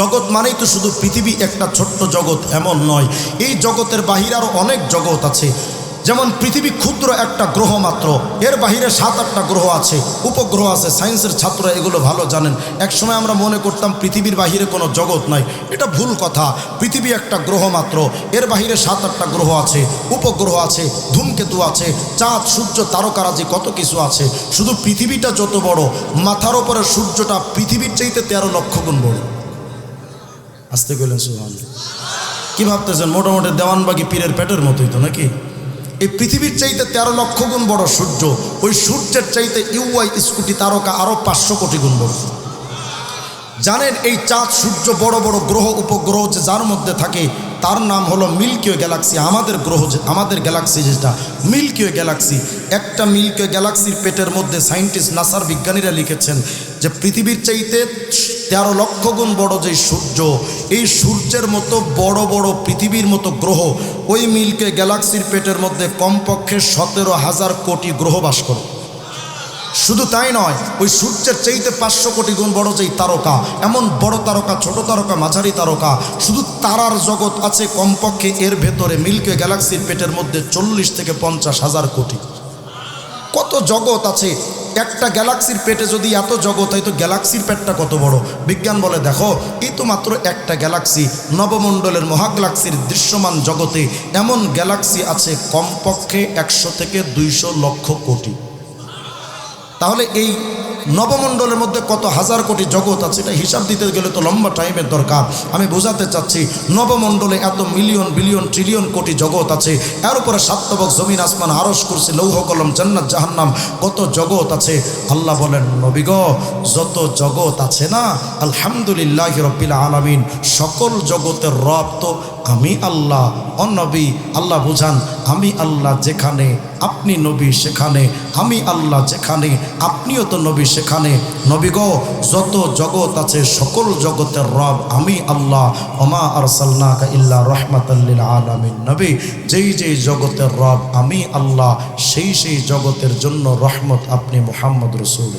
জগৎ মানেই তো শুধু পৃথিবী একটা ছোট্ট জগৎ, এমন নয়। এই জগতের বাহিরে আরও অনেক জগৎ আছে। যেমন পৃথিবী ক্ষুদ্র একটা গ্রহ মাত্র, এর বাহিরে সাত আটটা গ্রহ আছে, উপগ্রহ আছে, সায়েন্সের ছাত্ররা এগুলো ভালো জানেন। একসময় আমরা মনে করতাম পৃথিবীর বাহিরে কোনো জগৎ নাই। এটা ভুল কথা, পৃথিবী একটা গ্রহ মাত্র, এর বাহিরে সাত আটটা গ্রহ আছে, উপগ্রহ আছে, ধূমকেতু আছে, চাঁদ, সূর্য, তারকারাজি কত কিছু আছে। শুধু পৃথিবীটা যত বড়, মাথার ওপরে সূর্যটা পৃথিবীর চাইতে তেরো লক্ষ গুণ বড়। আসতে গেলেন সুহান কি ভাবতেছেন, মোটামুটি দেওয়ানবাগি পীরের পেটের মতোই তো নাকি? এই পৃথিবীর চাইতে তেরো লক্ষ গুণ বড় সূর্য, ওই সূর্যের চাইতে ইউআই স্কুটি তারকা আরও পাঁচশো কোটি গুণ বড়। জানেন, এই চাঁদ সূর্য বড় বড় গ্রহ উপগ্রহ যে যার মধ্যে থাকে, তার নাম হলো মিল্কিও গ্যালাক্সি। আমাদের গ্রহ যে আমাদের গ্যালাক্সি যেটা, মিল্কিও গ্যালাক্সি। একটা মিল্কিও গ্যালাক্সির পেটের মধ্যে সায়েন্টিস্ট, নাসার বিজ্ঞানীরা লিখেছেন যে পৃথিবীর চাইতে তেরো লক্ষ গুণ বড় যে সূর্য, এই সূর্যের মতো বড় বড় পৃথিবীর মতো গ্রহ, ওই মিল্কে গ্যালাক্সির পেটের মধ্যে কমপক্ষে সতেরো হাজার কোটি গ্রহ বাস করে। শুধু তাই নয়, ওই সূর্যের চাইতে পাঁচশো কোটি গুণ বড় যেই তারকা, এমন বড় তারকা, ছোট তারকা, মাঝারি তারকা, শুধু তারার জগৎ আছে কমপক্ষে এর ভেতরে মিল্কে গ্যালাক্সির পেটের মধ্যে চল্লিশ থেকে পঞ্চাশ হাজার কোটি। কত জগৎ আছে? একটা গ্যালাক্সির পেটে যদি এত জগৎ হয়, তো গ্যালাক্সির পেটটা কত বড়? বিজ্ঞান বলে, দেখো এই তো মাত্র একটা গ্যালাক্সি। নবমণ্ডলের মহাগ্যালাক্সির দৃশ্যমান জগতে এমন গ্যালাক্সি আছে কমপক্ষে একশো থেকে দুইশো লক্ষ কোটি। তাহলে এই নবমণ্ডলের মধ্যে কত হাজার কোটি জগৎ আছে, এটা হিসাব দিতে গেলে তো লম্বা টাইমের দরকার। আমি বোঝাতে চাচ্ছি, নবমণ্ডলে এত মিলিয়ন, বিলিয়ন ট্রিলিয়ন কোটি জগৎ আছে, এর উপরে সাতবক জমিন, আসমান আরস করছে লৌহ, কলম, জান্নাত, জাহান্নাম, কত জগৎ আছে? আল্লাহ বলেন নবীগ যত জগৎ আছে না, আলহামদুলিল্লাহ রব্বিল আলমিন, সকল জগতের রব তো আমি আল্লাহ, অনবী, আল্লাহ বুঝান, আমি আল্লাহ যেখানে আপনি নবী সেখানে, আমি আল্লাহ যেখানে, আপনিও তো নবী সেখানে। নবী গো, যত জগৎ আছে, সকল জগতের রব আমি আল্লাহ। ওমা আর সাল্লাহ ইল্লা রহমাতাল্লিল আলমিন। নবী, যেই যেই জগতের রব আমি আল্লাহ, সেই সেই জগতের জন্য রহমত আপনি মোহাম্মদ রসুল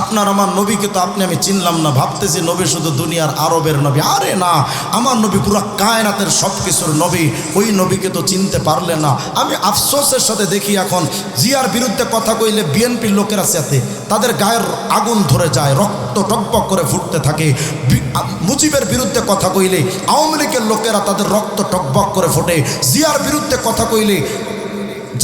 আপনার, আমার নবীকে তো আপনি, আমি চিনলাম না। ভাবতেছি নবী শুধু দুনিয়ার আরবের নবী। আরে না, আমার নবী পুরো কায়নাতের সব কিছুর নবী। ওই নবীকে তো চিনতে পারলে না। আমি আফসোসের সাথে দেখি এখন, জিয়ার বিরুদ্ধে কথা কইলে বিএনপির লোকেরা সাথে তাদের গায়ের আগুন ধরে যায়, রক্ত টকবক করে ফুটতে থাকে। মুজিবের বিরুদ্ধে কথা কইলে, আওয়ামী লীগের লোকেরা তাদের রক্ত টকবক করে ফোটে। জিয়ার বিরুদ্ধে কথা কইলে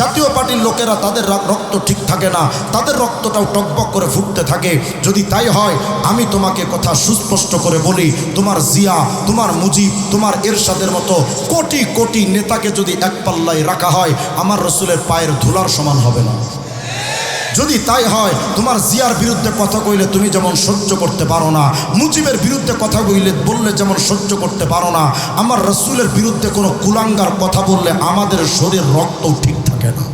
জাতীয় পার্টির লোকেরা তাদের রক্ত ঠিক থাকে না, তাদের রক্তটাও টকবক করে ফুটতে থাকে। যদি তাই হয়, আমি তোমাকে কথা সুস্পষ্ট করে বলি, তোমার জিয়া, তোমার মুজিব, তোমার এরশাদের মতো কোটি কোটি নেতাকে যদি এক পাল্লায় রাখা হয়, আমার রসুলের পায়ের ধুলার সমান হবে না। যদি তাই হয়, তোমার জিয়ার বিরুদ্ধে কথা কইলে তুমি যেমন সহ্য করতে পারো না, মুজিবের বিরুদ্ধে কথা কইলে বললে যেমন সহ্য করতে পারো না, আমার রসুলের বিরুদ্ধে কোনো কুলাঙ্গার কথা বললে আমাদের শরীর রক্তও ঠিক থাকে না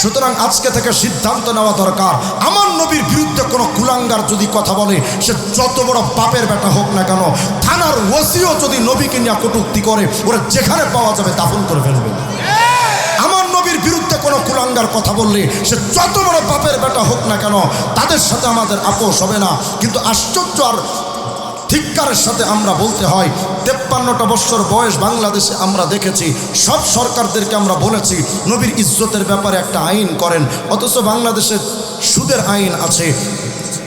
সুতরাং আজকে থেকে সিদ্ধান্ত নেওয়া দরকার। আমার নবীর বিরুদ্ধে কোনো কুলাঙ্গার যদি কথা বলে, সে যত বড় পাপের বেটা হোক না কেন, থানার ওসিও যদি নবীকে নিয়ে কটুক্তি করে, ওরা যেখানে পাওয়া যাবে দাফন করে ফেলবে। আমার নবীর বিরুদ্ধে কোনো কুলাঙ্গার কথা বললে, সে যত বড় পাপের বেটা হোক না কেন, তাদের সাথে আমাদের আপোষ হবে না। কিন্তু আশ্চর্য আর ধিক্কারের সাথে আমরা বলতে হয়, তেপ্পান্নটা বছর বয়স বাংলাদেশে আমরা দেখেছি, সব সরকারদেরকে আমরা বলেছি, নবীর ইজ্জতের ব্যাপারে একটা আইন করেন, অথচ বাংলাদেশে সুদের আইন আছে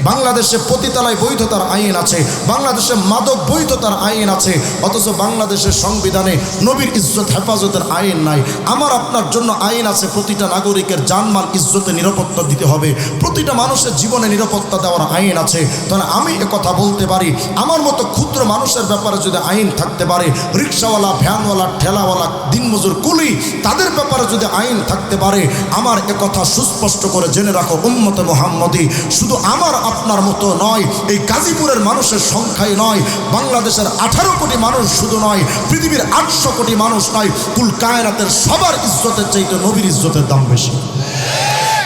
বাংলাদেশে পতিতালয় বৈধতার আইন আছে, বাংলাদেশে মাদক বৈধতার আইন আছে, অথচ বাংলাদেশের সংবিধানে নবীর ইজ্জত, হেফাজতের আইন নাই। আমার আপনার জন্য আইন আছে, প্রতিটা নাগরিকের জানমাল, ইজ্জতে নিরাপত্তা দিতে হবে। প্রতিটা মানুষের জীবনে নিরাপত্তা দেওয়ার আইন আছে। তাহলে আমি কথা বলতে পারি, আমার মতো ক্ষুদ্র মানুষের ব্যাপারে যদি আইন থাকতে পারে, রিক্সাওয়ালা, ভ্যানওয়ালা, ঠেলাওয়ালা, দিনমজুর কুলি, তাদের ব্যাপারে যদি আইন থাকতে পারে, আমার কথা সুস্পষ্ট করে জেনে রাখো, উম্মতে মোহাম্মদী। শুধু আমার আপনার মতো নয়। এই গাজীপুরের মানুষের সংখ্যাই নয়। বাংলাদেশের আঠারো কোটি মানুষ শুধু নয়, পৃথিবীর আটশো কোটি মানুষ নয়। কুল কায়নাতের সবার ইজ্জতের চাইতে নবীর ইজ্জতের দাম বেশি।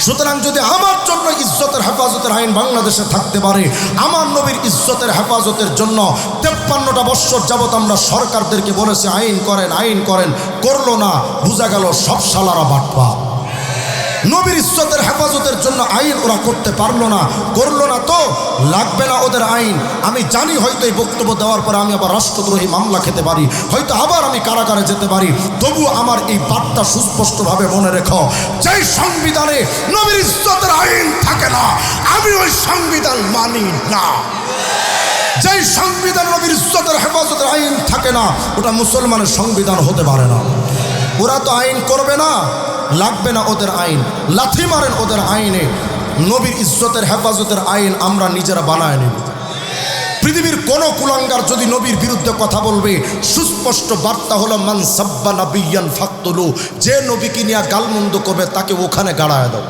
সুতরাং যদি আমার জন্য ইজ্জতের হেফাজতের আইন বাংলাদেশে থাকতে পারে, আমার নবীর ইজ্জতের হেফাজতের জন্য তেপ্পান্নটা বৎসর যাবৎ আমরা সরকারদেরকে বলেছি, আইন করেন আইন করেন, করল না, বোঝা গেল সব সালারা বাটপা নবীর ইজ্জতের হেফাজতের জন্য আইন ওরা করতে পারল না, করল না তো লাগবে না ওদের আইন। আমি জানি হয়তো এই বক্তব্য দেওয়ার পরে আমি আবার রাষ্ট্রদ্রোহী মামলা খেতে পারি, হয়তো আবার আমি কারাগারে যেতে পারি। তবু আমার এই বার্তা সুস্পষ্টভাবে মনে রেখো, যেই সংবিধানে নবীর ইজ্জতের আইন থাকে না, আমি ওই সংবিধান মানি না। যেই সংবিধান নবীর ইজ্জতের হেফাজতের আইন থাকে না, ওটা মুসলমানের সংবিধান হতে পারে না। ওরা তো আইন করবে না লাগবে না ওদের আইন। লাথি মারেন ওদের আইনে। নবীর ইজ্জতের হেফাজতের আইন আমরা নিজেরা বানায় নেব। পৃথিবীর কোন কুলাঙ্গার যদি নবীর বিরুদ্ধে কথা বলবে, সুস্পষ্ট বার্তা হলো, মান সাব্বা নাবিয়ান ফাক্তুলু যে নবীকে নিয়ে গালমন্দ করবে, তাকে ওখানে গাড়ায় দাও।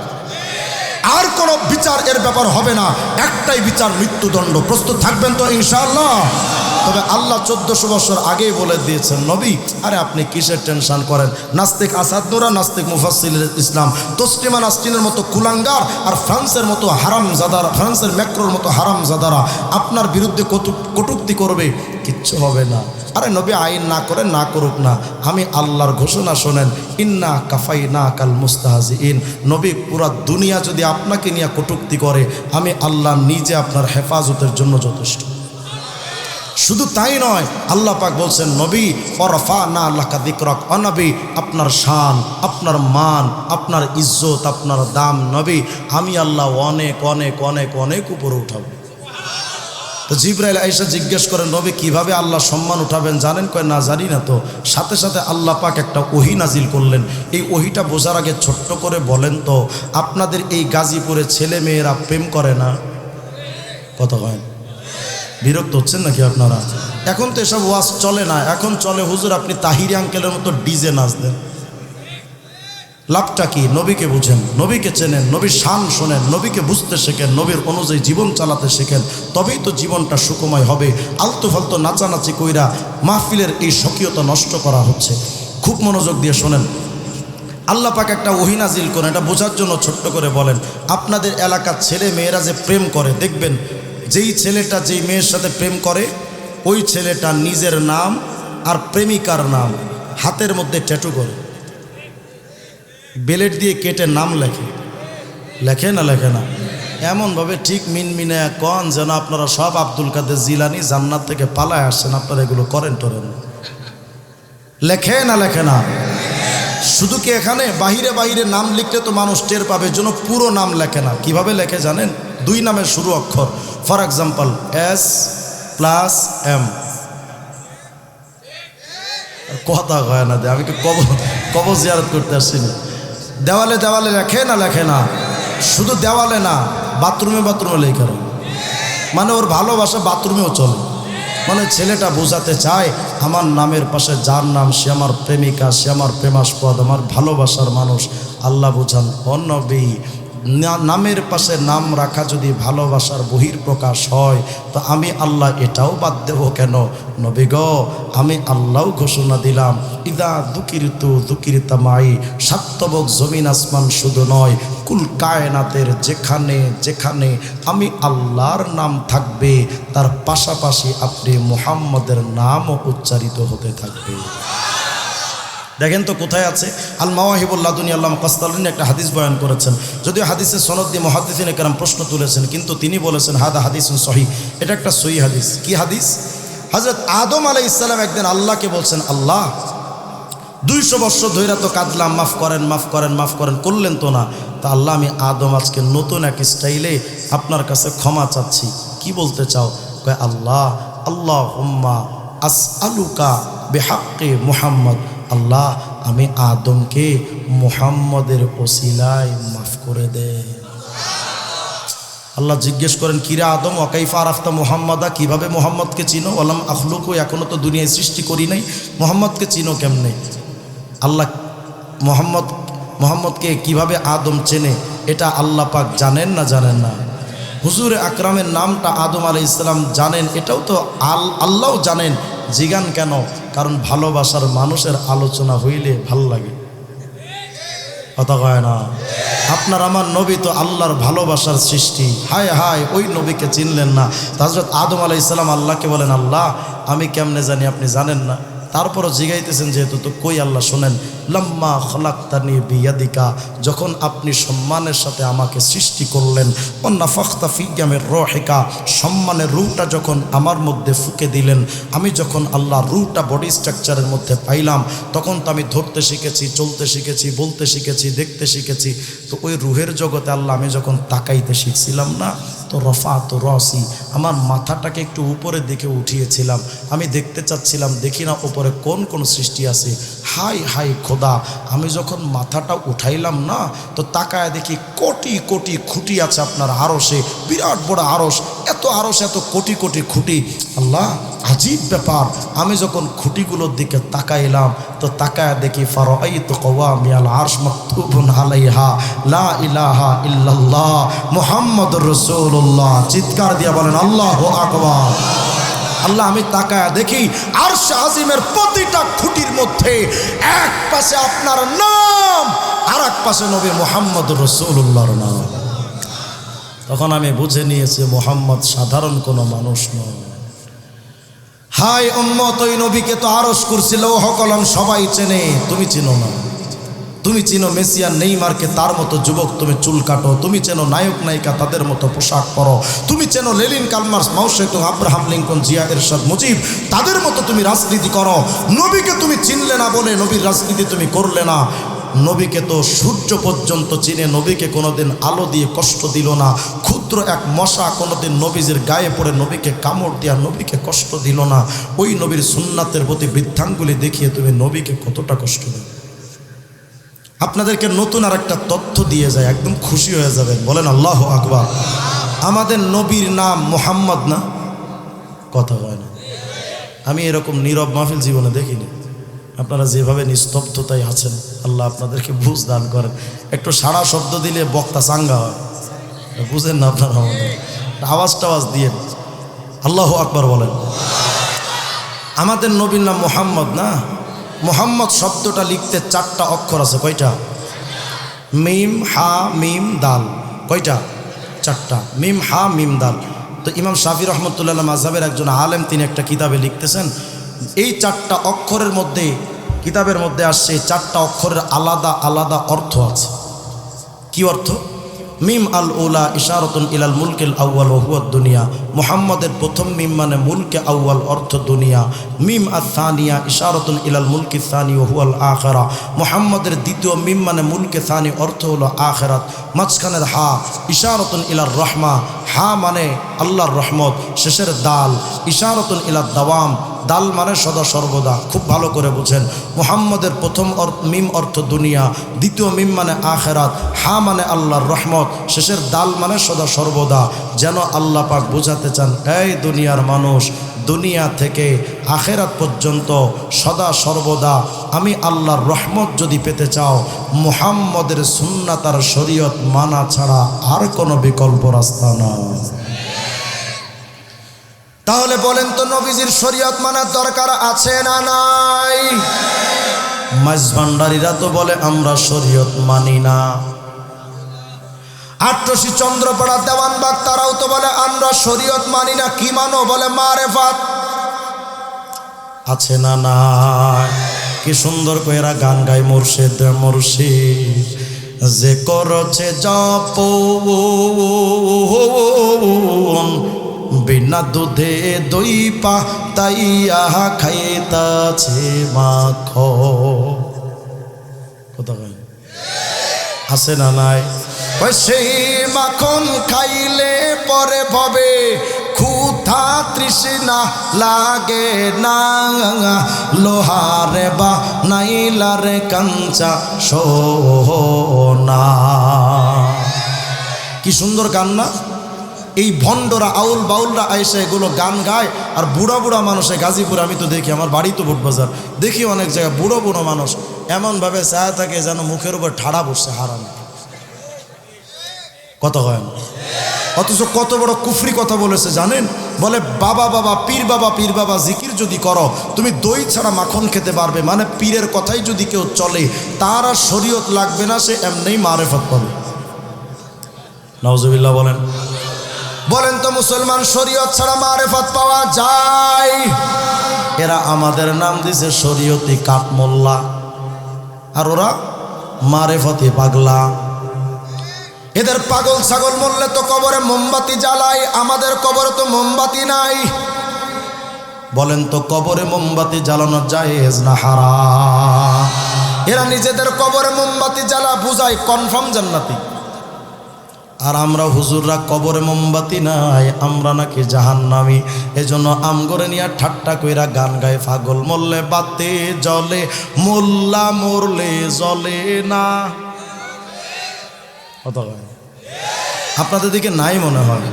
আর কোনো বিচার এর ব্যাপার হবে না। একটাই বিচার মৃত্যুদণ্ড। প্রস্তুত থাকবেন তো ইনশাআল্লাহ? তবে আল্লাহ চোদ্দশো বছর আগেই বলে দিয়েছেন, নবী, আরে আপনি কিসের টেনশন করেন? নাস্তিক আসাদুরা নাস্তিক মুফাসিল ইসলাম। তসলিমা নাস্তিনের মতো কুলাঙ্গার আর ফ্রান্সের মতো হারাম জাদারা ফ্রান্সের ম্যাক্রোর মতো হারাম জাদারা আপনার বিরুদ্ধে কটু, কটুক্তি করবে? কিচ্ছু হবে না। আরে নবী, আইন না করে না করুক না। আমি আল্লাহর ঘোষণা শোনেন, ইন্না কাফাই না কাল মুস্তাহাজি ইন নবী, পুরা দুনিয়া যদি আপনাকে নিয়ে কটুক্তি করে, আমি আল্লাহ নিজে আপনার হেফাজতের জন্য যথেষ্ট। শুধু তাই নয়, আল্লাহ পাক বলছেন, নবী ফরফা না আল্লাহ দিকরক অনবী আপনার শান, আপনার মান, আপনার ইজ্জত, আপনার দাম, নবী, আমি আল্লাহ অনেক অনেক অনেক অনেক উপরে উঠাবো। তো জিব্রাইল আইসা জিজ্ঞেস করেন, নবী, কীভাবে আল্লাহ সম্মান উঠাবেন জানেন? কয়, না, জানি না তো। সাথে সাথে আল্লাহ পাক একটা ওহি নাজিল করলেন। এই ওহিটা বোঝার আগে ছোট্ট করে বলেন তো, আপনাদের এই গাজীপুরে ছেলে মেয়েরা প্রেম করে না? কত হয় বিরক্ত হচ্ছেন নাকি আপনারা? এখন তো এসব ওয়াজ চলে না, এখন চলে হুজুর আপনি তাহিরি আঙ্কেলের মতো ডিজে নাচ দেন লাভটা কি? নবীকে বুঝেন, নবীকে চেনেন, নবীর শান শোনেন, নবীকে বুঝতে শেখেন, নবীর অনুযায়ী জীবন চালাতে শেখেন, তবেই তো জীবনটা সুখময় হবে। আলতু ফালতু নাচানাচি কইরা মাহফিলের এই স্বকীয়তা নষ্ট করা হচ্ছে। খুব মনোযোগ দিয়ে শোনেন। আল্লাহ পাক একটা ওহিনাজিল করেন, এটা বোঝার জন্য ছোট্ট করে বলেন, আপনাদের এলাকার ছেলে মেয়েরা যে প্রেম করে, দেখবেন যেই ছেলেটা যেই মেয়ের সাথে প্রেম করে, ওই ছেলেটা নিজের নাম আর প্রেমিকার নাম হাতের মধ্যে ট্যাটু করে। বেলেট দিয়ে কেটে নাম লেখে। লেখে না লেখে না। এমনভাবে ঠিক মিন মিনমিনে কন যেন আপনারা সব আব্দুল কাদের জিলানি জান্নাত থেকে পালায় আসছেন। আপনারা এগুলো করেন টরেন। লেখে না লেখে না। শুধু কি এখানে বাহিরে বাহিরে নাম লিখলে তো মানুষ টের পাবে জন্য পুরো নাম লেখে না। কীভাবে লেখে জানেন? দুই নামের শুরু অক্ষর। For example S plus M কথা হয় না আমি কি কব কব জিয়ারত করতে আসছি না। দেওয়ালে দেওয়ালে লেখে না লেখে না। শুধু দেওয়ালে না, বাথরুমে বাথরুমে লেখে। মানে ওর ভালোবাসা বাথরুমেও চলে। মানে ছেলেটা বোঝাতে চায়, আমার নামের পাশে যার নাম, সে আমার প্রেমিকা, সে আমার প্রেমাস্পদ, আমার ভালোবাসার মানুষ। আল্লাহ বোঝান অন্নবী নামের পাশে নাম রাখা যদি ভালোবাসার বহির প্রকাশ হয়, তো আমি আল্লাহ এটাও বাদ দেব কেন? নবী গ, আমি আল্লাহ ঘোষণা দিলাম, ইদা দুকিরিতু দুকিরিতামাই, সাত্তবক জমিন আসমান শুধু নয়, কুল কায়নাতের যেখানে যেখানে আমি আল্লাহর নাম থাকবে, তার পাশাপাশি আপনি মুহাম্মদের নামও উচ্চারিত হতে থাকবে। দেখেন তো কোথায় আছে? আল মাওয়াহিবুল্লাহ দুনি আল্লাহ কাস্তালিন একটা হাদিস বয়ান করেছেন। যদিও হাদিসের সনদ দিয়ে মহাদিসিন একরাম প্রশ্ন তুলেছেন, কিন্তু তিনি বলেছেন, হাদা হাদিস সহি এটা একটা সহি হাদিস। কি হাদিস? হজরত আদম আলাই ইসলাম একদিন আল্লাহকে বলছেন, আল্লাহ, দুইশো বৎসর ধৈরা তো কাঁদলাম, মাফ করেন মাফ করেন মাফ করেন, করলেন তো না। তা আল্লাহ, আমি আদম আজকে নতুন এক স্টাইলে আপনার কাছে ক্ষমা চাচ্ছি। কি বলতে চাও? কয়, আল্লাহ আল্লাহ হুম্মা আস আলুকা বেহাক্কে মুহাম্মদ। আল্লাহ, আমি আদমকে মুহাম্মদের ওসিলায় মাফ করে দে। আল্লাহ জিজ্ঞেস করেন, কিরা আদম ওকাইফা আরাফতা মোহাম্মদা? কীভাবে মোহাম্মদকে চিনো? আলাম আখলুকু এখনও তো দুনিয়ায় সৃষ্টি করি নাই। মোহাম্মদকে চিনো কেমনে? আল্লাহ মোহাম্মদ, মোহাম্মদকে কীভাবে আদম চেনে, এটা আল্লাহ পাক জানেন না জানেন না। হুজুর আকরামের নামটা আদম আলাই ইসলাম জানেন, এটাও তো আল, আল্লাহও জানেন। জিগান কেন? কারণ ভালোবাসার মানুষের আলোচনা হইলে ভালো লাগে। কথা কয় না? আপনার আমার নবী তো আল্লাহর ভালোবাসার সৃষ্টি। হায় হায়, ওই নবীকে চিনলেন না। হজরত আদম আলাই ইসলাম আল্লাহকে বলেন, আল্লাহ, আমি কেমনে জানি আপনি জানেন না? তারপরও জিগাইতেছেন, যেহেতু তো কই আল্লাহ শোনেন? লম্মা খলাক্তানি বিয়াদিকা, যখন আপনি সম্মানের সাথে আমাকে সৃষ্টি করলেন অন্না ফখতা ফিজ্ঞামের রহেকা, সম্মানের রুটা যখন আমার মধ্যে ফুকে দিলেন, আমি যখন আল্লাহ রুটা বডি স্ট্রাকচারের মধ্যে পাইলাম, তখন তো আমি ধরতে শিখেছি, চলতে শিখেছি, বলতে শিখেছি, দেখতে শিখেছি, তো ওই রুহের জগতে আল্লাহ আমি যখন তাকাইতে শিখছিলাম না, তো রফা তো রসি, আমার মাথাটাকে একটু উপরের দিকে উঠিয়েছিলাম, আমি দেখতে চাচ্ছিলাম, দেখি না উপরে কোন কোন সৃষ্টি আছে, হাই হাই খোদা, আমি যখন মাথাটা উঠাইলাম না, তো তাকায় দেখি কোটি কোটি খুঁটি আছে আপনার আরসে বিরাট বড় আরস এত আরস এত কোটি কোটি খুঁটি। আল্লাহ, আজীব ব্যাপার। আমি যখন খুঁটিগুলোর দিকে তাকাইলাম, তো তাকায় দেখি ফারাই তো কওয়ামিয়াল আরশ মাকতুবুন লা ইলাহা ইল্লাল্লাহ, মুহাম্মাদুর রাসূলুল্লাহ। চিৎকার দিয়ে বলেন, আল্লাহু আকবার। আল্লাহ, আমি তাকায় দেখি আরশ আজিমের প্রতিটা খুঁটির মধ্যে এক পাশে আপনার নাম আর এক পাশে নবী মোহাম্মদ রসুল্লাহর নাম। তখন আমি বুঝে নিয়েছি মোহাম্মদ সাধারণ কোনো মানুষ নয়। হাই উম্মত, ওই নবীকে তো আরস করছিল ও হকলম সবাই চেনে, তুমি চিনো না। তুমি চিনো মেসিয়ার নেইমারকে তার মতো যুবক তুমি চুল কাটো, তুমি চেনো নায়ক নায়িকা তাদের মতো পোশাক পরো, তুমি চেনো Lenin Karl Marx Mao Tse tung Abraham Lincoln, Zia Ershad Mujib, তাদের মতো তুমি রাজনীতি করো। নবীকে তুমি চিনলে না বলে নবীর রাজনীতি তুমি করলে না। নবীকে তো সূর্য পর্যন্ত চিনে, নবীকে কোনোদিন আলো দিয়ে কষ্ট দিল না। ক্ষুদ্র এক মশা কোনোদিন নবীজের গায়ে পড়ে নবীকে কামড় দিয়া নবীকে কষ্ট দিল না। ওই নবীর সুন্নাতের প্রতি বৃদ্ধাঙ্গুলি দেখিয়ে তুমি নবীকে কতটা কষ্ট দিল। আপনাদেরকে নতুন আর একটা তথ্য দিয়ে যায়, একদম খুশি হয়ে যাবেন। বলেন, আল্লাহ আকবার। আমাদের নবীর নাম মোহাম্মদ না? কথা হয় না। আমি এরকম নীরব মাহফিল জীবনে দেখিনি। আপনারা যেভাবে নিস্তব্ধতায় আছেন, আল্লাহ আপনাদেরকে বুঝ দান করেন। একটু সারা শব্দ দিলে বক্তা চাঙ্গা হয়। বুঝেন না আপনারা আমাদের। আওয়াজ টাওয়াজ দিয়ে। আল্লাহ আকবার বলেন। আমাদের নবীর নাম মোহাম্মদ না? মোহাম্মদ শব্দটা লিখতে চারটা অক্ষর আছে, কয়টা? মিম, হা, মিম, দাল, কয়টা? চারটা। মিম, হা, মিম, দাল। তো ইমাম শাফি রহমতুল্লাহ মাঝাবের একজন আলেম, তিনি একটা কিতাবে লিখতেছেন। এই চারটা অক্ষরের মধ্যে, কিতাবের মধ্যে আসছে চারটা অক্ষরের আলাদা আলাদা অর্থ আছে। কি অর্থ? মিম আল ওলা ইশারতুন ইলাল মুলকেল আউ্য়াল ওহুয়াদ দুনিয়া। মোহাম্মদের প্রথম মিম মানে মুলকে আউ্য়াল অর্থ দুনিয়া। মিম আর সানিয়া ইশারতুন ইলাল মুলকি সানি ওহুয়াল আখেরা। মোহাম্মদের দ্বিতীয় মিম মানে মুলকে সানি অর্থ হলো আখেরাত। মাঝখানের হা, ইশারতুন ইলার রহমা। হা মানে আল্লাহর রহমত, শেষের দাল। ইশারতুন ইলার দাওয়াম, দাল মানে সদা সর্বদা। খুব ভালো করে বুঝেন। মুহাম্মদের প্রথম মিম অর্থ দুনিয়া। দ্বিতীয় মিম মানে আখেরাত। হা মানে আল্লাহর রহমত, শেষের দাল মানে সদা সর্বদা। যেন আল্লাহ পাক বোঝাতে চান, এই দুনিয়ার মানুষ, দুনিয়া থেকে আখেরাত পর্যন্ত সদা সর্বদা আমি আল্লাহর রহমত যদি পেতে চাও, মুহাম্মদের সুন্নাতার শরীয়ত মানা ছাড়া আর কোনো বিকল্প রাস্তা নয় তাহলে বলেন তো নবীজির শরীয়ত মানার দরকার আছে না নাই? মাঝ ভান্ডারীরা তো বলে, আমরা শরীয়ত মানি না। আট্রসি চন্দ্রপাড়া দেওয়ানবাগ, তারাও তো বলে, আমরা শরীয়ত মানি না, কি মানো? বলে মারেফাত আছে না না কি সুন্দর করে এরা গান গায় মুর্শিদ মুর্শিদ। যে করছে জপ বিনা দুধে দই পা তাইয়া খাইতাছে মাখ কোথা আছে না নাই? সেই মাখন খাইলে পরে ভবে, ক্ষুধা তৃষ্ণা লাগে না। লোহারে বা নাইলারে কাঞ্চা সোনা। কি সুন্দর গান না? এই ভণ্ডরা, আউল বাউলরা আইসে এগুলো গান গায়, আর বুড়া বুড়া মানুষে গাজীপুরে, আমি তো দেখি, আমার বাড়ি তো বুটবাজার দেখি অনেক জায়গায় বুড়ো বুড়ো মানুষ এমনভাবে চায় থাকে যেন মুখের উপর ঠাড়া বসছে হারাম। কত হয় অথচ কত বড় কুফরি কথা বলেছে, জানেন? বলে, বাবা বাবা, পীর বাবা পীর, বাবা, জিকির যদি করো, তুমি দই ছাড়া মাখন খেতে পারবে। মানে পীরের কথাই যদি কেউ চলে, তার আর শরীয়ত লাগবে না, সে এমনিই মারেফত পাবে। নওজবিল্লা বলেন। বলেন তো, মুসলমান, শরীয়ত ছাড়া মারেফত পাওয়া যায়? এরা আমাদের নাম দিছে শরীয়তি কাঠমোল্লা। আর ওরা মারে ফতে পাগলা। এদের পাগল ছাগল মরলে তো কবরে মোমবাতি জ্বালায় আমাদের কবরে তো মোমবাতি নাই। বলেন তো কবরে মোমবাতি জ্বালানো জায়েজ না হারা এরা নিজেদের কবরে মোমবাতি জ্বালা বুঝায় কনফার্ম জান্নাতি। আর আমরা হুজুররা কবরে মোমবাতি নাই, আমরা নাকি জাহান্নামি। এজন্য আমগরে নিয়ে ঠাট্টা কইরা গান গায়, পাগল মরলে বাতে জলে মোল্লা মরলে জলে না। আপনাদের দিকে নাই মনে হয়?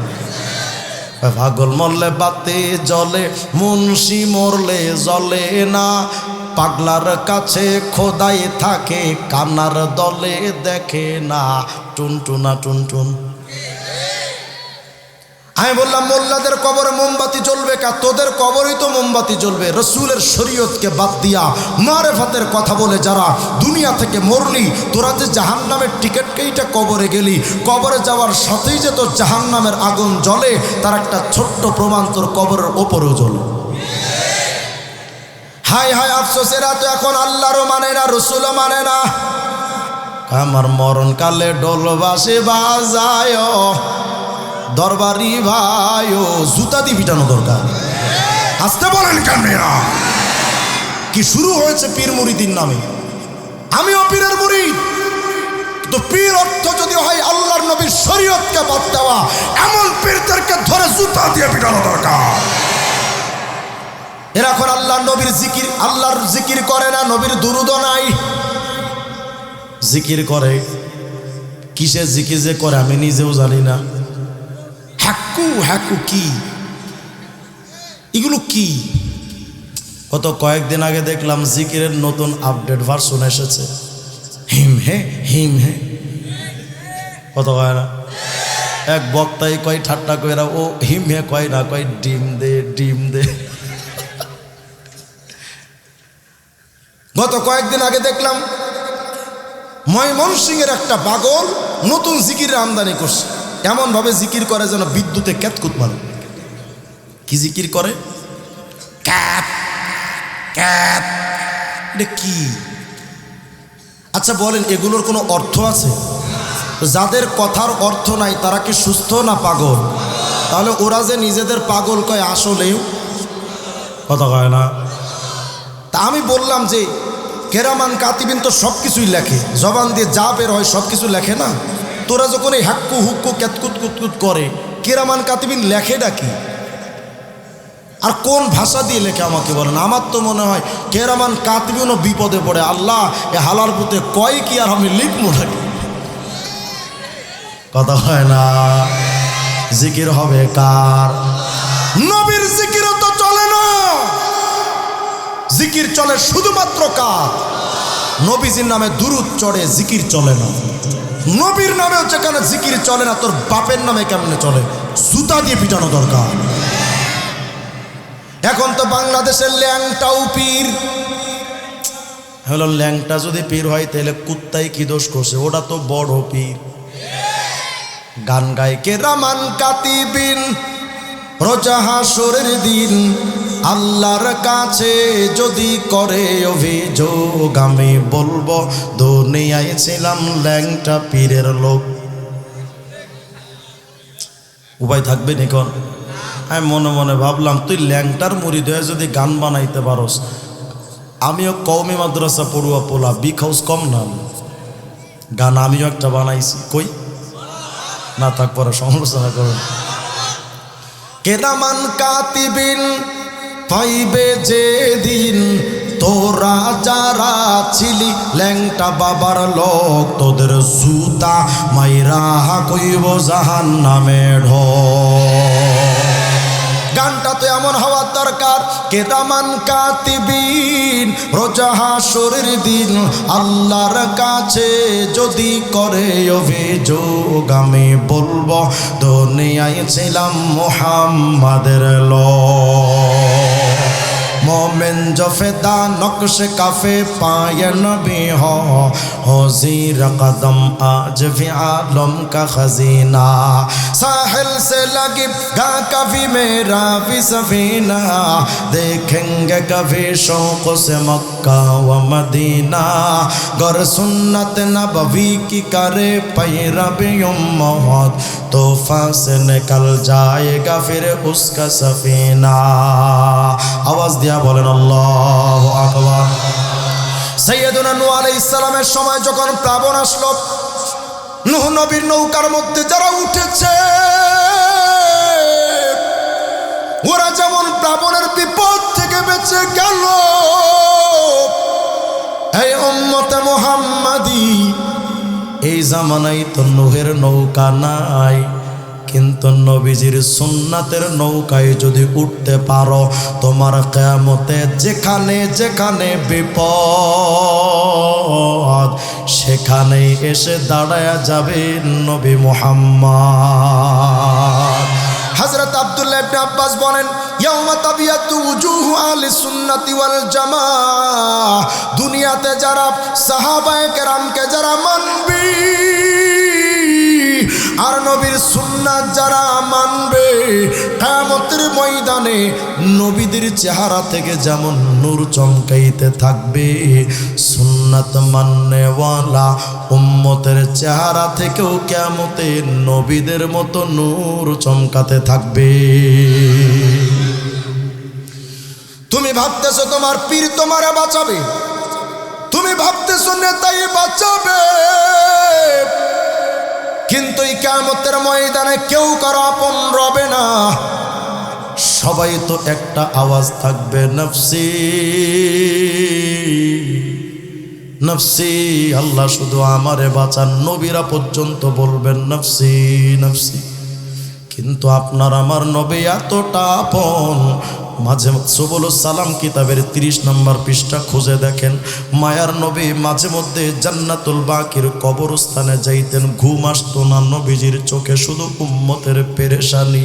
পাগল মরলে বাতে জলে মুন্সি মরলে জলে না। পাগলার কাছে খোদাই থাকে, কান্নার দলে দেখে না। টুনটুনা টুনটুন। আমি বললাম, মোল্লাদের কবরে মোমবাতি জ্বলবে কা? তোদের কবরেই তো মোমবাতি জ্বলবে। রসুলের শরীয়তকে বাদ দিয়া মারেফাতের কথা বলে যারা দুনিয়া থেকে মরলি, তোরা যে জাহান নামের টিকিট কবরে গেলি, কবরে যাওয়ার সাথেই যে তোর জাহান নামের আগুন জ্বলে, তার একটা ছোট্ট প্রমাণ তোর কবরের ওপরেও জ্বলে। হাই হাই আফসোস এরা তো এখন আল্লাহরও মানে না, রসুলও মানে না। আমার মরণকালে ডোল বাসে বাজায় দরবারি ভাই, ও জুতা দিয়ে পিটানো দরকার। আসতে বলেন কামেরা কি শুরু হয়েছে পীর মুরিদির নামে? আমিও পীরের মুরিদ। তো পীর অর্থ যদি হয় আল্লাহর নবীর শরীয়তকে বাদ দেওয়া, এমন পীরদেরকে ধরে জুতা দিয়ে পিটানো দরকার। এরা এখন আল্লাহ নবীর জিকির, আল্লাহর জিকির করে না, নবীর দুরুদ নাই। জিকির করে। কিসের জিকির যে করে আমি নিজেও জানি না। হ্যাকু হ্যাকু কি? এগুলো কি? গত কয়েকদিন আগে দেখলাম জিকিরের নতুন আপডেট ভার্সন এসেছে। হিম হে হিম হে। কত কয় না? এক বক্তাই কয় ঠাট্টা কয়রা ও হিম হে কয় না, কয় ডিম দে ডিম দে। গত কয়েকদিন আগে দেখলাম ময়মনসিংহের একটা পাগল নতুন জিকিরের আমদানি করছে। এমনভাবে জিকির করে যেন বিদ্যুতে ক্যাতকুত মারে কি জিকির করে? ক্যাপ ক্যাপ এটা কি? আচ্ছা বলেন এগুলোর কোনো অর্থ আছে? যাদের কথার অর্থ নাই তারা কি সুস্থ না পাগল? তাহলে ওরা যে নিজেদের পাগল কয় আসলেও? কথা কয় না। তা আমি বললাম যে কেরামান কাতিবিন তো সব কিছুই লেখে। জবান দিয়ে যা বের হয় সব কিছু লেখে না? তোরা যখন এই হাক্কু হুক্কু ক্যাতকুত কুতকুত করে, কেরামান কাতিবিন লেখে ডাকি। আর কোন ভাষা দিয়ে লেখে আমাকে বলেন? আমার তো মনে হয় কেরামান কাতিবিনও বিপদে পড়ে। আল্লাহ, এ হালার পুতে কয় কি আর আমি লিখব নাকি? কথা হয় না। জিকির হবে কার? নবীর জিকিরও তো চলে না। জিকির চলে শুধুমাত্র কার? নবীজির নামে দুরুদ চড়ে জিকির চলে না। নবীর নামেও যেখানে জিকির চলে না? তোর বাপের নামে কেমনে চলে? জুতা দিয়ে পিটানো দরকার। এখন তো বাংলাদেশের ল্যাংটাও পীর। হলো ল্যাংটা যদি পীর হয়, তাহলে কুত্তাই কি দোষ করছে? ওটা তো বড় পীর। গান গায় কে রামান কাতিবিন, রোজা হাসরের দিন। আল্লাহর কাছে যদি করে অভিযোগ, আমি বলব, দুনিয়ায় ছিলাম ল্যাংটা পীরের লোক। উপায় থাকবে নিকন আমি মনে মনে ভাবলাম, তুই ল্যাংটার মুড়ি দিয়ে যদি গান বানাইতে পারস, আমিও কৌমি মাদ্রাসা পড়ুয়া পোলা বিগ হাউস কম না। গান আমিও একটা বানাইছি। কই? না থাক, পরে সমালোচনা করুন কেদামান কাতিবিন পাইবে যে দিন তোরা যারা ছিলি ল্যাংটা বাবার লোক, তোদের জুতা মাইরা কইব জাহান নামে ঢো গানটা তো এমন হওয়ার দরকার, কেদামান কাতিবিন, রোজা হাসরের দিন আল্লাহর কাছে যদি করে অভিযোগ, আমি বলব, দুনিয়ায় ছিলাম মোহাম্মাদের লো মোমে गंज फिदा नक्श काफे पाए नबी हो हो जीर कदम आज भी आलम का खजीना साहिल से लगी गा कभी मेरा भी सफीना देखेंगे कभी शौक से मक्का व मदीना गर सुन्नत नबवी की करे पैरबी उम्मत तोहफा से निकल जाएगा फिर उसका सफीना আওয়াজ দিয়া বলেন, আল্লাহ আকবার। সৈয়দুনা নূহ আলাইহিস সালামের সময় যখন প্লাবন আসলো, নূহ নবীর নৌকার মধ্যে যারা উঠেছে, ওরা যেমন প্লাবনের বিপদ থেকে বেঁচে গেল, এই উম্মতে মোহাম্মদী, এই জামানায় তো নুহের নৌকা নাই। কিন্তু নবীজির সুন্নাতের নৌকায় যদি উঠতে পারো, তোমার কেয়ামতে যেখানে যেখানে বিপদ, সেখানেই এসে দাঁড়ায়া যাবে নবী মোহাম্মদ। হযরত আব্দুল্লাহ ইবনে আব্বাস বলেন, ইয়াউমা তাবিয়াতু উজুহু আহলি সুন্নাতি ওয়াল জামাআহ দুনিয়াতে যারা সাহাবায়ে কেরামকে যারা মানবে আর নবীর সুন্নাত যারা মানবে, কিয়ামতের ময়দানে নবীদের চেহারা থেকে যেমন নূর চমকাইতে থাকবে, সুন্নাত মান্নেওয়ালা উম্মতের চেহারা থেকেও কেমতে নবীদের মতো নূর চমকাতে থাকবে। তুমি ভাবতেছো তোমার পীর তোমারে বাঁচাবে? তুমি ভাবতেছো নেতাই বাঁচাবে? কিন্তু এই কামতের ময়দানে কেউ কারও আপন রবে না। সবাই তো একটা আওয়াজ থাকবে, নফসি নফসি, আল্লাহ শুধু আমারে বাঁচান, নবীরা পর্যন্ত বলবেন, নফসি নফসি। কিন্তু আপনার, আমার নবী এতটা আপন মাঝে সবুল সালাম কিতাবের তিরিশ নম্বর পৃষ্ঠা খুঁজে দেখেন। মায়ার নবী মাঝে মধ্যে জান্নাতুল বাকির কবরস্থানে যাইতেন। ঘুম আসতো না নবীজির চোখে, শুধু উম্মতের পেরেশানি।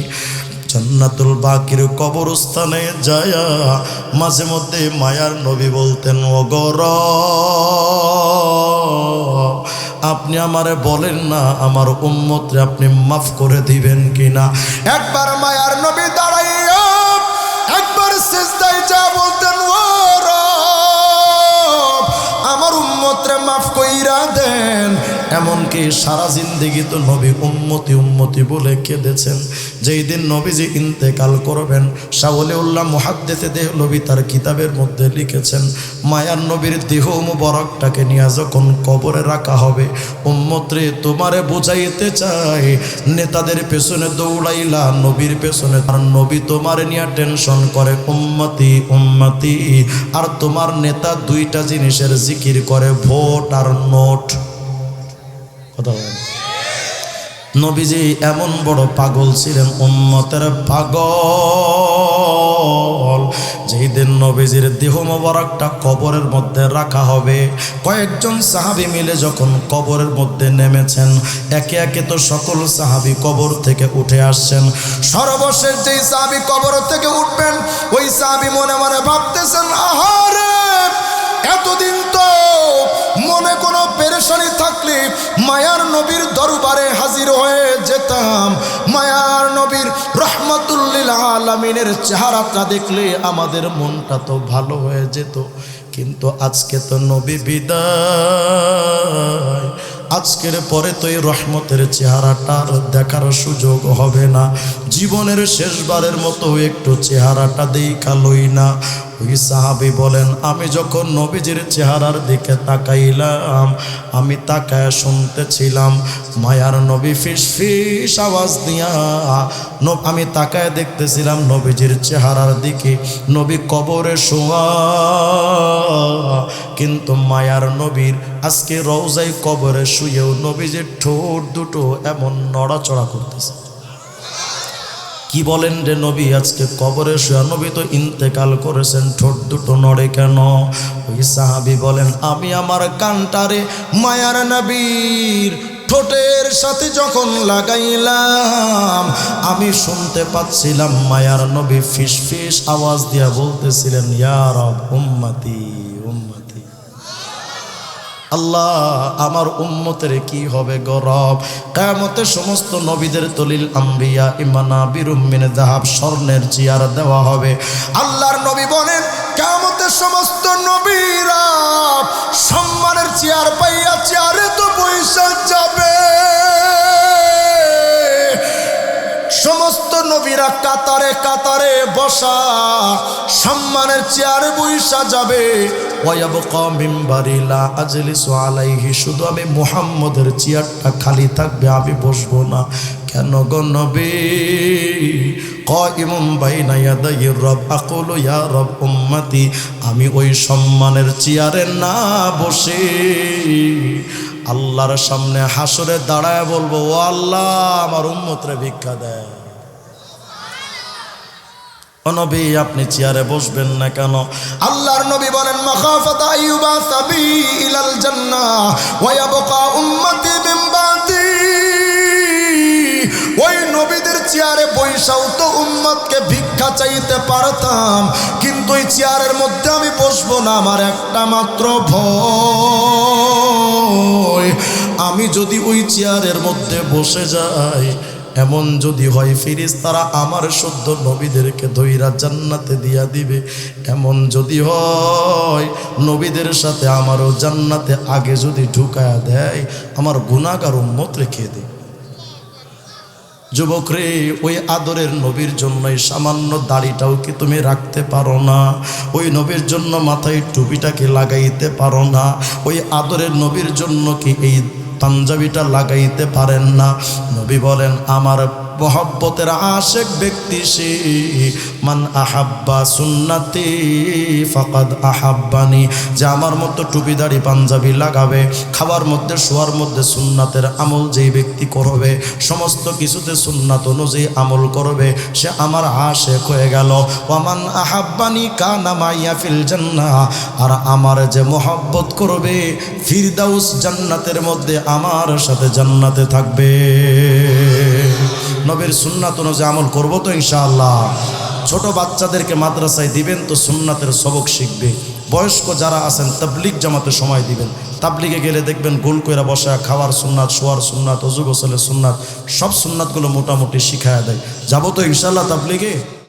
জান্নাতুল বাকির কবরস্থানে যায়া মাঝে মধ্যে মায়ার নবী বলতেন অগর আপনি আমারে বলেন না, আমার উম্মতরে আপনি মাফ করে দিবেন কিনা? একবার মায়ার এমনকি সারা জিন্দিগি তো নবী উম্মতি উম্মতি বলে কেঁদেছেন। যেই দিন নবীজি ইন্তেকাল করবেন শাহলে উল্লাহ মহাদ্দেতে দেহ নবী তার কিতাবের মধ্যে লিখেছেন, মায়ার নবীর দেহ মুবারকটাকে নিয়ে যখন কবরে রাখা হবে, উম্মত্রে তোমারে বুঝাইতে চাই, নেতাদের পেছনে দৌড়াইলা নবীর পেছনে আর নবী তোমারে নিয়ে টেনশন করে, উম্মতি উম্মতি, আর তোমার নেতা দুইটা জিনিসের জিকির করে, ভোট আর নোট। কথা বলেন নবীজি এমন বড় পাগল ছিলেন, উম্মতের পাগল। যেই দিন নবীজির দেহ মোবারকটা কবরের মধ্যে রাখা হবে, কয়েকজন সাহাবি মিলে যখন কবরের মধ্যে নেমেছেন, একে একে তো সকল সাহাবি কবর থেকে উঠে আসছেন। সর্বশেষ যেই সাহাবি কবর থেকে উঠবেন, ওই সাহাবি মনে মনে ভাবতেছেন, আহারে! এতদিন তো মনে কোনো পেরেশানি থাকলে মায়ার নবীর দরবারে হাজির হয়ে যেতাম। মায়ার নবীর রহমতুল্লিল আলমিনের চেহারাটা দেখলে আমাদের মনটা তো ভালো হয়ে যেত। কিন্তু আজকে তো নবী বিদায়। আজকের পরে তো এই রহমতের চেহারাটা আর দেখার সুযোগ হবে না। জীবনের শেষবারের মতো একটু চেহারাটা দেখা লই না। ওই সাহাবি বলেন, আমি যখন নবীজির চেহারার দিকে তাকাইলাম, আমি তাকায় শুনতেছিলাম, মায়ার নবী ফিস ফিস আওয়াজ দিয়া আমি তাকায় দেখতেছিলাম নবীজির চেহারার দিকে, নবী কবরে শোয়া। কিন্তু মায়ার নবীর আজকে রওজাই কবরে শুয়েও নবীজির ঠোঁট দুটো এমন নড়াচড়া করতেছে। কি বলেন রে নবী? আজকে কবরে শুয়া নবী তো ইন্তেকাল করেছেন, ঠোঁট দুটো নড়ে কেন? ওই সাহাবি বলেন, আমি আমার কানটারে মায়ার নবীর ঠোঁটের সাথে যখন লাগাইলাম, আমি শুনতে পাচ্ছিলাম মায়ার নবী ফিস ফিস আওয়াজ দিয়া বলতেছিলেন ইয়ার উম্মতি উম্মতি। আল্লাহ, আমার উম্মতের কি হবে গরব কেমতে সমস্ত নবীদের দলিল আম্বিয়া, ইমানা বিরুমিন জাহাব স্বর্ণের চেয়ার দেওয়া হবে। আল্লাহর নবী বলেন কেমতে সমস্ত নবীরা সম্মানের চেয়ার পাইয়া চেয়ারে তো পয়সা যাবে। নবীরা কাতারে কাতারে বসা। সম্মানের চেয়ারে বইসা যাবে শুধু আমি মুহাম্মদের চেয়ারটা খালি থাকবে, আমি বসবো না। কেন গো নবী? আমি ওই সম্মানের চেয়ারে না বসে। আল্লাহর সামনে হাসরে দাঁড়ায় বলব, ও আল্লাহ, আমার উম্মতরে ভিক্ষা দেয়। নবী, আপনি চেয়ারে বসবেন না কেন? আল্লাহর নবী বলেন আইয়ুবা সাবি ওয়া ওই নবীদের চেয়ারে তো ভিক্ষা চাইতে পারতাম, কিন্তু চেয়ারের মধ্যে আমি বসবো না, আমার একটা মাত্র ভয়। আমি যদি ওই চেয়ারের মধ্যে বসে যাই এমন যদি হয় ফিরিস তারা আমার শুদ্ধ নবীদেরকে ধৈরা জান্নাতে দিয়া দিবে। এমন যদি হয় নবীদের সাথে আমারও জান্নাতে আগে যদি ঢুকায়া দেয়, আমার গুণাগার উম্মত রেখে দেয় যুবক রে ওই আদরের নবীর জন্য এই সামান্য দাড়িটাও কি তুমি রাখতে পারো না? ওই নবীর জন্য মাথায় টুপিটাকে লাগাইতে পারো না? ওই আদরের নবীর জন্য কি এই পাঞ্জাবিটা লাগাইতে পারেন না। নবী বলেন আমার মহব্বতের আশেক ব্যক্তি সে। মান আহাব্বা সুন্নাতি ফাকাদ আহাব্বানি। যে আমার মতো টুপিদারি পাঞ্জাবি লাগাবে খাবার মধ্যে, শোয়ার মধ্যে সুন্নাতের আমল যেই ব্যক্তি করবে, সমস্ত কিছুতে সুন্নাত অনুযায়ী আমল করবে, সে আমার আশেক হয়ে গেল। ওয়ামান আহাব্বানি কানা মাইয়া ফিল জান্নাহ। আর আমার যে মোহাব্বত করবে, ফিরদাউস জান্নাতের মধ্যে আমার সাথে জান্নাতে থাকবে। নবীর সুন্নাত অনুযায়ী আমল করব তো ইনশাআল্লাহ। ছোট বাচ্চাদেরকে মাদ্রাসায় দিবেন তো সুন্নাতের সবক শিখবে। বয়স্ক যারা আছেন, তাবলিগ জামাতে সময় দিবেন। তাবলিগে গেলে দেখবেন গোল কইরা বসা খাওয়ার সুন্নাত, শোয়ার সুন্নাত, অজু গোসলের সুন্নাত, সব সুন্নাতগুলো মোটামুটি শিখায়া দেয়। যাব তো ইনশাল্লাহ তাবলিগে?